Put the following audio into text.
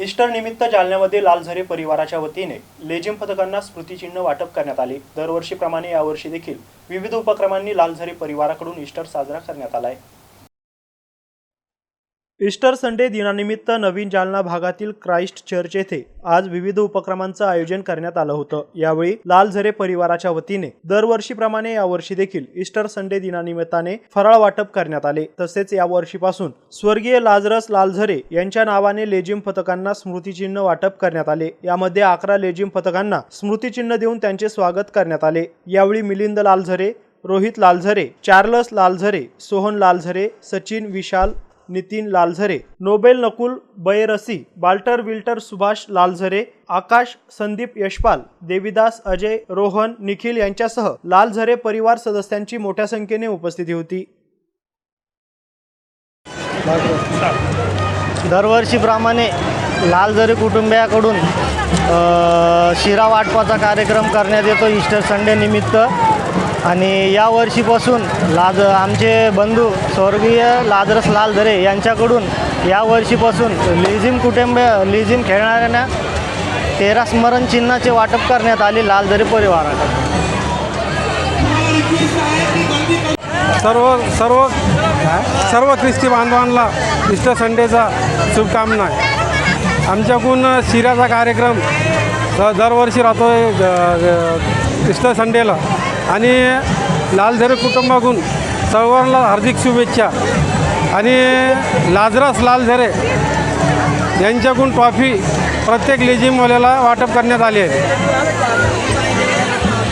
Easter निमित्त जालन्यामध्ये लालझरे परिवाराच्या वतीने लेझिम पथकांना स्मृतिचिन्ह वाटप करण्यात आले. दरवर्षीप्रमाणे यावर्षी देखील विविध उपक्रमांनी लालझरे परिवाराकडून ईस्टर साजरा करण्यात आलाय ईस्टर संडे दिनानिमित्त नवीन जालना भागातील क्राइस्ट चर्च येथे आज विविध उपक्रमांचं आयोजन करण्यात आलं होतं. यावेळी लालझरे परिवाराच्या वतीने दरवर्षीप्रमाणे यावर्षी देखील ईस्टर संडे दिनानिमित्ताने फराळ वाटप करण्यात आले. तसेच यावर्षीपासून स्वर्गीय लाजरस लालझरे यांच्या नावाने लेझिम पथकांना स्मृतिचिन्ह वाटप करण्यात आले. यामध्ये अकरा लेझिम पथकांना स्मृतिचिन्ह देऊन त्यांचे स्वागत करण्यात आले. यावेळी मिलिंद लालझरे रोहित लालझरे चार्लस लालझरे सोहन लालझरे सचिन विशाल नितीन लालझरे नोबेल नकुल बयरसी बाल्टर विल्टर सुभाष लालझरे आकाश संदीप यशपाल देविदास अजय रोहन निखिल यांच्यासह लालझरे परिवार सदस्यांची मोठ्या संख्येने उपस्थिती होती. दरवर्षीप्रमाणे लालझरे कुटुंबियाकडून शिरा वाटपाचा कार्यक्रम करण्यात येतो ईस्टर संडे निमित्त. आणि या वर्षीपासून लाज आमचे बंधू स्वर्गीय लाजरस लालझरे यांच्याकडून या वर्षीपासून लिझिम कुटुंब लिझिम खेळणाऱ्यांना तेरा स्मरण चिन्हाचे वाटप करण्यात आले लालझरे परिवाराकडून सर्व सर्व सर्व ख्रिस्ती बांधवांना इस्टर संडेचा शुभकामना आहे. आमच्याकडून शिऱ्याचा कार्यक्रम दरवर्षी राहतो आहे ईस्टर संडेला. आणि लालझरे कुटुंबाकडून सर्वांना हार्दिक शुभेच्छा. आणि लाजरस लालझरे यांच्याकडून ट्रॉफी प्रत्येक लेझिमवाल्याला वाटप करण्यात आली आहे.